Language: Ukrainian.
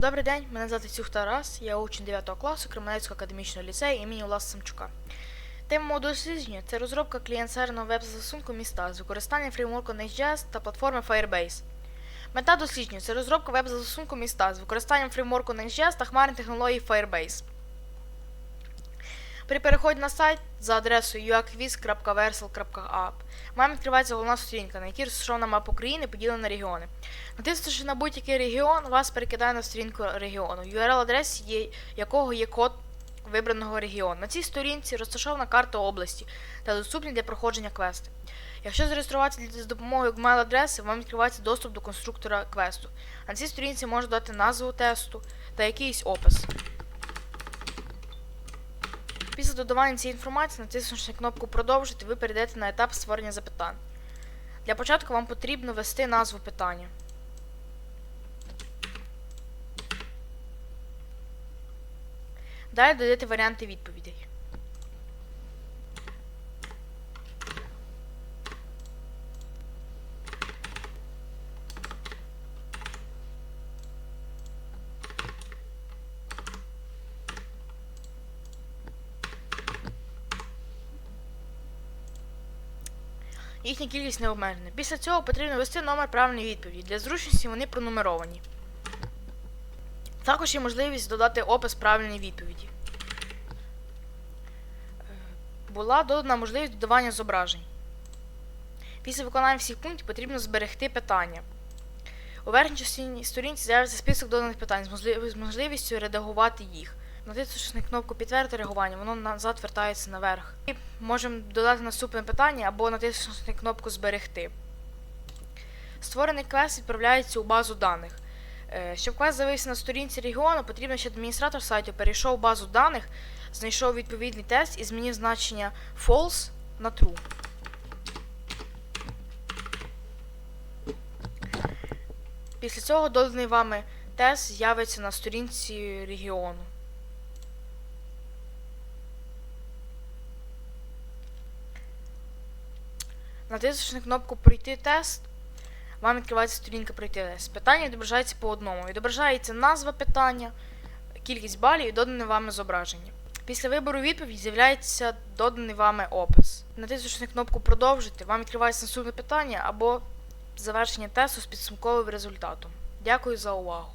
Добрий день, мене звати Цюх Тарас, я учень 9 класу Кременецького академічного ліцею імені Уласа Самчука. Тема мого дослідження це розробка клієнт-серверного веб-застосунку міста з використанням фреймворку Next.js та платформи Firebase. Мета дослідження це розробка веб-застосунку міста з використанням фреймворку Next.js та хмарних технологій Firebase. При переході на сайт за адресою uaquiz.versal.app вам відкривається головна сторінка, на якій розташована мапа України, поділена на регіони. Натиснувши на будь-який регіон, вас перекидає на сторінку регіону, URL-адресі є, якого є код вибраного регіону. На цій сторінці розташована карта області та доступні для проходження квести. Якщо зареєструватися з допомогою Gmail-адреси, вам відкривається доступ до конструктора квесту. На цій сторінці можна дати назву тесту та якийсь опис. Після додавання цієї інформації, натиснувши кнопку Продовжити, ви перейдете на етап створення запитань. Для початку вам потрібно ввести назву питання. Далі додаєте варіанти відповідей. Їхня кількість не обмежена. Після цього потрібно ввести номер правильної відповіді. Для зручності вони пронумеровані. Також є можливість додати опис правильної відповіді. Е, Була додана можливість додавання зображень. Після виконання всіх пунктів потрібно зберегти питання. У верхній частині сторінці з'явиться список доданих питань з можливістю редагувати їх. Натиснувши на кнопку підтвердити реагування, воно назад вертається наверх. І можемо додати наступне питання або натиснути на кнопку Зберегти. Створений квест відправляється у базу даних. Е, Щоб квест з'явився на сторінці регіону, потрібно, щоб адміністратор сайту перейшов в базу даних, знайшов відповідний тест і змінив значення false на true. Після цього доданий вами тест з'явиться на сторінці регіону. Натиснувши на кнопку Пройти тест, вам відкривається сторінка Пройти тест. Питання відображається по одному. Відображається назва питання, кількість балів і додане вами зображення. Після вибору відповідь з'являється доданий вами опис. Натиснувши на кнопку Продовжити, вам відкривається наступне питання або завершення тесту з підсумковим результатом. Дякую за увагу.